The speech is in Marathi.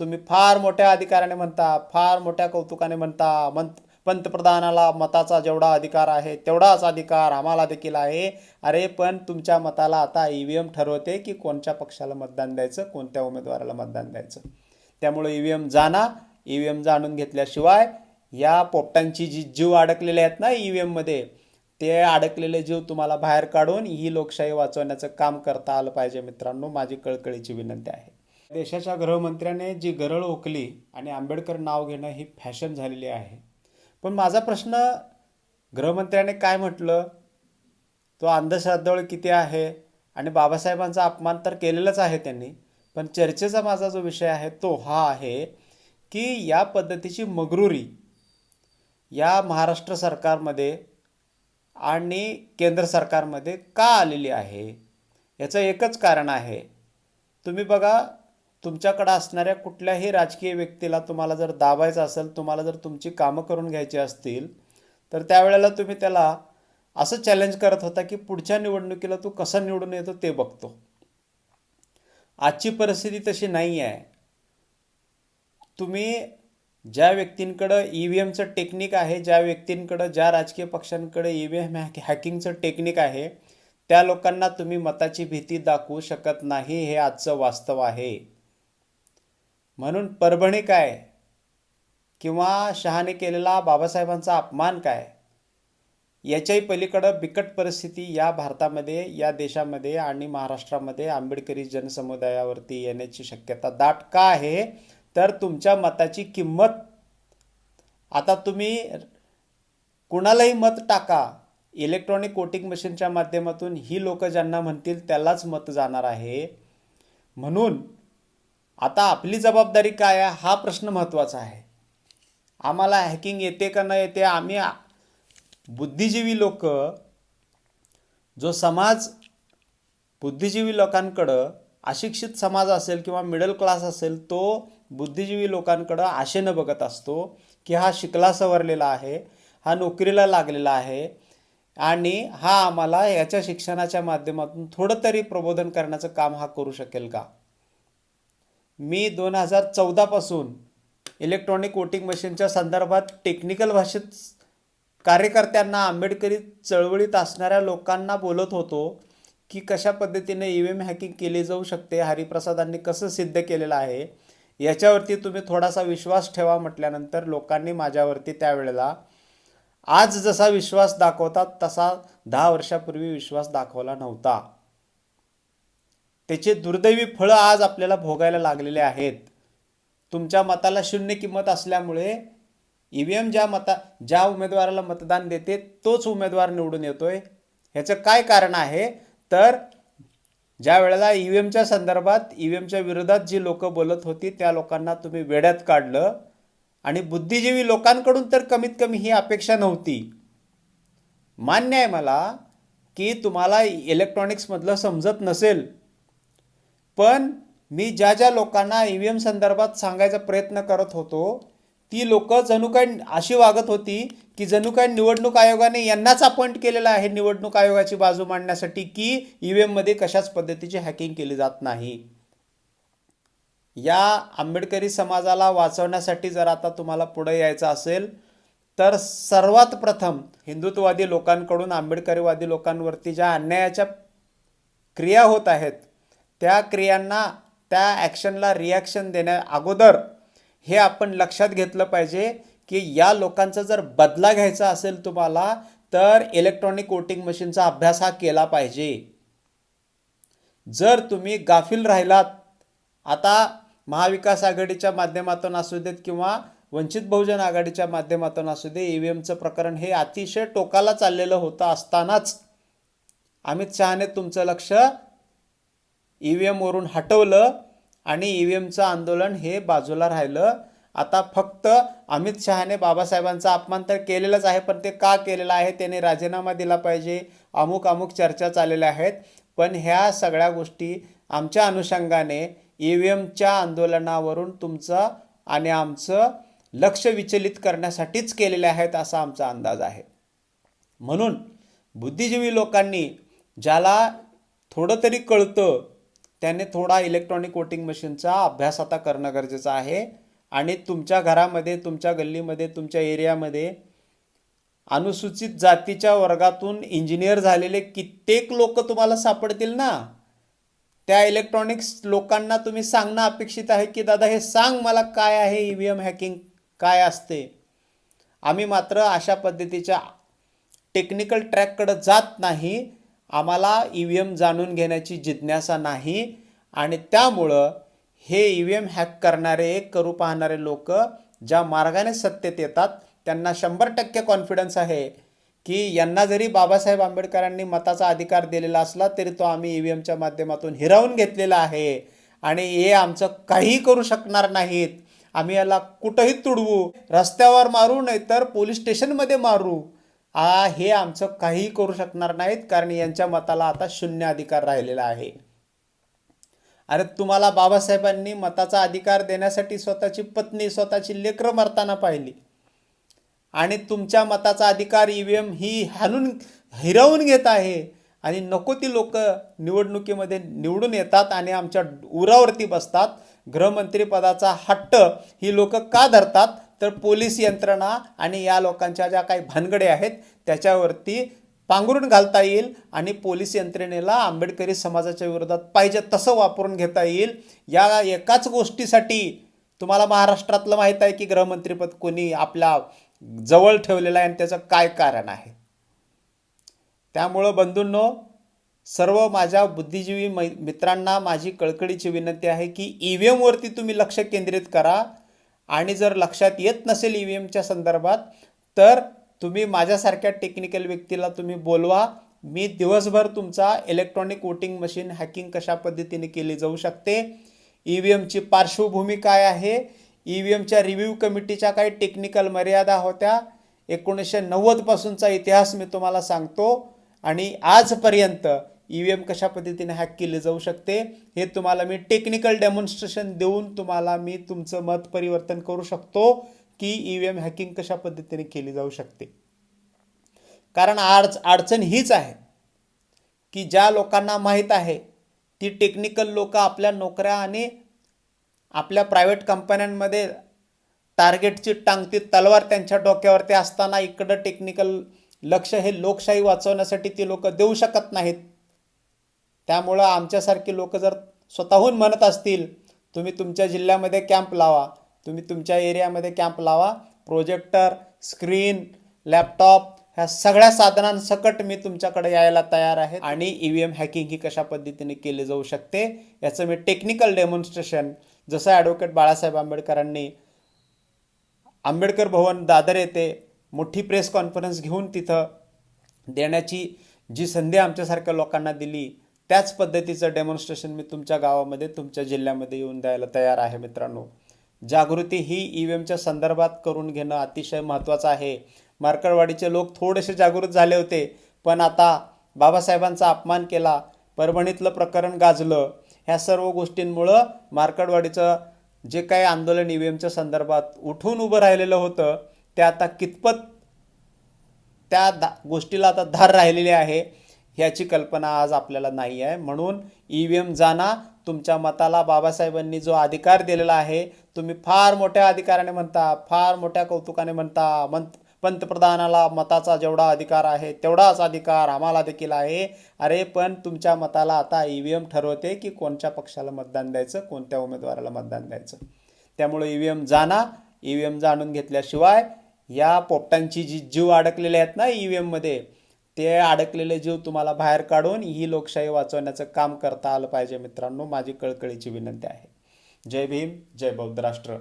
तुम्ही फार मोठ्या अधिकाराने म्हणता फार मोठ्या कौतुकाने म्हणता मंत पंतप्रधानाला मताचा जेवढा अधिकार आहे तेवढाच अधिकार आम्हाला देखील आहे. अरे पण तुमच्या मताला आता ई व्ही एम ठरवते की कोणत्या पक्षाला मतदान द्यायचं कोणत्या उमेदवाराला मतदान द्यायचं. त्यामुळे ई व्ही एम जाणा ई व्ही एम जाणून घेतल्याशिवाय या पोपटांची जी जीव अडकलेले आहेत ना ई व्ही एममध्ये ते अडकलेले जीव तुम्हाला बाहेर काढून ही लोकशाही वाचवण्याचं काम करता आलं पाहिजे मित्रांनो. माझी कळकळीची विनंती आहे. देशाच्या गृहमंत्र्याने जी गरळ ओकली आणि आंबेडकर नाव घेणं ही फॅशन झालेली आहे. पण माझा प्रश्न गृहमंत्र्याने काय म्हटलं? तो अंधश्रद्धाळू किती आहे? आणि बाबासाहेबांचा अपमान तर केलेलाच आहे त्यांनी पण चर्चेचा माझा जो विषय आहे तो हा आहे की या पद्धतीची मगरुरी या महाराष्ट्र सरकारमध्ये आणि केंद्र सरकारमध्ये का आलेली आहे? याचं एकच कारण आहे. तुम्ही बघा तुमच्याकडं असणाऱ्या कुठल्याही राजकीय व्यक्तीला तुम्हाला जर दाबायचं असेल तुम्हाला जर तुमची कामं करून घ्यायची असतील तर त्यावेळेला तुम्ही त्याला असं चॅलेंज करत होता की पुढच्या निवडणुकीला तू कसं निवडून येतो ते बघतो. आजची परिस्थिती तशी नाही आहे. तुम्ही ज्या व्यक्तींकडं ई व्ही एमचं टेक्निक आहे ज्या व्यक्तींकडं ज्या राजकीय पक्षांकडे ई व्ही एम हॅक हॅकिंगचं टेक्निक आहे त्या लोकांना तुम्ही मताची भीती दाखवू शकत नाही हे आजचं वास्तव आहे. म्हणून परभणी काय? किंवा शहाने केलेला बाबासाहेबांचा अपमान काय? याच्याही पलीकडं बिकट परिस्थिती या भारतामध्ये या देशामध्ये आणि महाराष्ट्रामध्ये आंबेडकरी जनसमुदायावरती येण्याची शक्यता दाट का आहे? तर तुमच्या मताची किंमत. आता तुम्ही कुणालाही मत टाका. इलेक्ट्रॉनिक वोटिंग मशीनच्या माध्यमातून ही लोक ज्यांना म्हणतील त्यालाच मत जाणार आहे. म्हणून आता आपली जबाबदारी काय आहे? हा प्रश्न महत्त्वाचा आहे. आम्हाला हॅकिंग येते का न येते? आम्ही बुद्धिजीवी लोक जो समाज बुद्धिजीवी लोकांकडं अशिक्षित समाज असेल किंवा मिडल क्लास असेल तो बुद्धिजीवी लोकांकडं आशेनं बघत असतो की हा शिकला सवरलेला आहे हा नोकरीला लागलेला आहे आणि हा आम्हाला याच्या शिक्षणाच्या माध्यमातून थोडं तरी प्रबोधन करण्याचं काम हा करू शकेल का? मी दोन हजार चौदापासून इलेक्ट्रॉनिक वोटिंग मशीनच्या संदर्भात टेक्निकल भाषेत कार्यकर्त्यांना आंबेडकरी चळवळीत असणाऱ्या लोकांना बोलत होतो की कशा पद्धतीने ई व्ही एम हॅकिंग केली जाऊ शकते हरिप्रसादांनी कसं सिद्ध केलेलं आहे? याच्यावरती तुम्ही थोडासा विश्वास ठेवा म्हटल्यानंतर लोकांनी माझ्यावरती त्यावेळेला आज जसा विश्वास दाखवतात तसा दहा वर्षापूर्वी विश्वास दाखवला नव्हता. त्याचे दुर्दैवी फळं आज आपल्याला भोगायला लागलेले आहेत. तुमच्या मताला शून्य किंमत असल्यामुळे ई व्ही एम ज्या मता ज्या उमेदवाराला मतदान देते तोच उमेदवार निवडून येतोय. ह्याचं काय कारण आहे? तर ज्या वेळेला ई व्ही एमच्या संदर्भात ई व्ही एमच्या विरोधात जी लोकं बोलत होती त्या लोकांना तुम्ही वेड्यात काढलं. आणि बुद्धिजीवी लोकांकडून तर कमीत कमी ही अपेक्षा नव्हती. मान्य आहे मला की तुम्हाला इलेक्ट्रॉनिक्समधलं समजत नसेल. पण मी ज्या ज्या लोकांना ई व्ही एम संदर्भात सांगायचा प्रयत्न करत होतो ती लोकं जणू काय अशी वागत होती की जणू काय निवडणूक आयोगाने यांनाच अपॉइंट केलेला आहे निवडणूक आयोगाची बाजू मांडण्यासाठी की ई व्ही एममध्ये कशाच पद्धतीची हॅकिंग केली जात नाही. या आंबेडकरी समाजाला वाचवण्यासाठी जर आता तुम्हाला पुढे यायचं असेल तर सर्वात प्रथम हिंदुत्ववादी लोकांकडून आंबेडकरीवादी लोकांवरती ज्या अन्यायाच्या क्रिया होत आहेत त्या क्रियांना त्या ॲक्शनला रिॲक्शन देण्या अगोदर हे आपण लक्षात घेतलं पाहिजे की या लोकांचा जर बदला घ्यायचा असेल तुम्हाला तर इलेक्ट्रॉनिक वोटिंग मशीनचा अभ्यास हा केला पाहिजे. जर तुम्ही गाफील राहिलात आता महाविकास आघाडीच्या माध्यमातून असू देत किंवा वंचित बहुजन आघाडीच्या माध्यमातून असू दे ई व्ही एमचं प्रकरण हे अतिशय टोकाला चाललेलं होतं असतानाच अमित शहाने तुमचं लक्ष ई व्ही एमवरून हटवलं आणि ई व्ही एमचं आंदोलन हे बाजूला राहिलं. आता फक्त अमित शहाने बाबासाहेबांचा अपमान तर केलेलाच आहे पण ते का केलेलं आहे त्याने राजीनामा दिला पाहिजे. अमुक अमुक चर्चा चाललेल्या आहेत. पण ह्या सगळ्या गोष्टी आमच्या अनुषंगाने ई व्ही एमच्या आंदोलनावरून तुमचं आणि आमचं लक्ष विचलित करण्यासाठीच केलेले आहेत असा आमचा अंदाज आहे. म्हणून बुद्धिजीवी लोकांनी ज्याला थोडं तरी कळतं त्याने थोडा इलेक्ट्रॉनिक वोटिंग मशीनचा अभ्यास आता करणं गरजेचं आहे. आणि तुमच्या घरामध्ये तुमच्या गल्लीमध्ये तुमच्या एरियामध्ये अनुसूचित जातीच्या वर्गातून इंजिनियर झालेले कित्येक लोक तुम्हाला सापडतील ना? त्या इलेक्ट्रॉनिक्स लोकांना तुम्ही सांगणं अपेक्षित आहे की दादा हे सांग मला काय आहे ई व्ही एम हॅकिंग काय असते? आम्ही मात्र अशा पद्धतीच्या टेक्निकल ट्रॅककडं जात नाही. आम्हाला ई व्ही एम जाणून घेण्याची जिज्ञासा नाही आणि त्यामुळं हे ई व्ही एम हॅक करणारे करू पाहणारे लोक ज्या मार्गाने सत्तेत येतात त्यांना शंभर टक्के कॉन्फिडन्स आहे की यांना जरी बाबासाहेब आंबेडकरांनी मताचा अधिकार दिलेला असला तरी तो आम्ही ई व्ही एमच्या माध्यमातून हिरावून घेतलेला आहे आणि हे आमचं काही करू शकणार नाहीत. आम्ही याला कुठंही तुडवू रस्त्यावर मारू नाहीतर पोलीस स्टेशनमध्ये मारू. आ हे आमचं काहीही करू शकणार नाहीत कारण यांच्या मताला आता शून्य अधिकार राहिलेला आहे. अरे तुम्हाला बाबासाहेबांनी मताचा अधिकार देण्यासाठी स्वतःची पत्नी स्वतःची लेकरं मरताना पाहिली. आणि तुमच्या मताचा अधिकार ई व्ही एम ही हाणून हिरावून घेत आहे. आणि नको ती लोक निवडणुकीमध्ये निवडून येतात आणि आमच्या उरावरती बसतात. गृहमंत्रीपदाचा हट्ट ही लोक का धरतात? तर पोलीस यंत्रणा आणि या लोकांच्या ज्या काही भानगडे आहेत त्याच्यावरती पांघरून घालता येईल आणि पोलीस यंत्रणेला आंबेडकरी समाजाच्या विरोधात पाहिजे तसं वापरून घेता येईल. या एकाच गोष्टीसाठी तुम्हाला महाराष्ट्रातलं माहीत आहे की गृहमंत्रीपद कोणी आपल्या जवळ ठेवलेलं आहे आणि त्याचं काय कारण आहे? त्यामुळं बंधूंनो सर्व माझ्या बुद्धिजीवी मै मित्रांना माझी कळकळीची विनंती आहे की ई व्ही एमवरती तुम्ही लक्ष केंद्रित करा. आणि जर लक्षात येत नसेल ई व्ही एमच्या संदर्भात तर तुम्ही माझ्यासारख्या टेक्निकल व्यक्तीला तुम्ही बोलवा. मी दिवसभर तुमचा इलेक्ट्रॉनिक वोटिंग मशीन हॅकिंग कशा पद्धतीने केली जाऊ शकते? ई व्ही एमची पार्श्वभूमी काय आहे? ई व्ही एमच्या रिव्ह्यू कमिटीच्या काही टेक्निकल मर्यादा होत्या? एकोणीसशे नव्वदपासूनचा इतिहास मी तुम्हाला सांगतो. आणि आजपर्यंत ई व्ही एम कशा पद्धतीने हॅक केली जाऊ शकते हे तुम्हाला मी टेक्निकल डेमॉन्स्ट्रेशन देऊन तुम्हाला मी तुमचं मत परिवर्तन करू शकतो की ई व्ही एम हॅकिंग कशा पद्धतीने केली जाऊ शकते. कारण आज अडचण हीच आहे की ज्या लोकांना माहीत आहे ती टेक्निकल लोकं आपल्या नोकऱ्या आणि आपल्या प्रायव्हेट कंपन्यांमध्ये टार्गेटची टांगती तलवार त्यांच्या डोक्यावरती असताना इकडं टेक्निकल लक्ष हे लोकशाही वाचवण्यासाठी ती लोक देऊ शकत नाहीत. त्यामुळं आमच्यासारखी लोक जर स्वतःहून म्हणत असतील तुम्ही तुमच्या जिल्ह्यामध्ये कॅम्प लावा तुम्ही तुमच्या एरियामध्ये कॅम्प लावा प्रोजेक्टर स्क्रीन लॅपटॉप ह्या सगळ्या साधनांसकट मी तुमच्याकडे यायला तयार आहे आणि ई व्ही एम हॅकिंग ही कशा पद्धतीने केली जाऊ शकते याचं मी टेक्निकल डेमॉन्स्ट्रेशन जसं ॲडव्होकेट बाळासाहेब आंबेडकरांनी आंबेडकर भवन दादर येथे मोठी प्रेस कॉन्फरन्स घेऊन तिथं देण्याची जी संधी आमच्यासारख्या लोकांना दिली त्याच पद्धतीचं डेमॉन्स्ट्रेशन मी तुमच्या गावामध्ये तुमच्या जिल्ह्यामध्ये येऊन द्यायला तयार आहे मित्रांनो. जागृती ही ई व्ही एमच्या संदर्भात करून घेणं अतिशय महत्त्वाचं आहे. मार्कडवाडीचे लोक थोडेसे जागृत झाले होते पण आता बाबासाहेबांचा अपमान केला परभणीतलं प्रकरण गाजलं. ह्या सर्व गोष्टींमुळं मार्कडवाडीचं जे काही आंदोलन ई व्ही एमच्या संदर्भात उठून उभं राहिलेलं होतं ते आता कितपत त्या दा गोष्टीला आता धार राहिलेली आहे. ह्याची कल्पना आज आपल्याला नाही आहे. म्हणून ई व्ही एम जाणा तुमच्या मताला बाबासाहेबांनी जो अधिकार दिलेला आहे तुम्ही फार मोठ्या अधिकाराने म्हणता फार मोठ्या कौतुकाने म्हणता मंत पंतप्रधानाला मताचा जेवढा अधिकार आहे तेवढाच अधिकार आम्हाला देखील आहे. अरे पण तुमच्या मताला आता ई व्ही एम ठरवते की कोणत्या पक्षाला मतदान द्यायचं कोणत्या उमेदवाराला मतदान द्यायचं. त्यामुळे ई व्ही एम जाणा ई व्ही एम जाणून घेतल्याशिवाय या पोपटांची जी जीव अडकलेले आहेत ना ई व्ही एममध्ये ते अडकलेले जीव तुम्हाला बाहेर काढून ही लोकशाही वाचवण्याचं काम करता आलं पाहिजे मित्रांनो. माझी कळकळीची विनंती आहे. जय भीम जय बौद्ध राष्ट्र.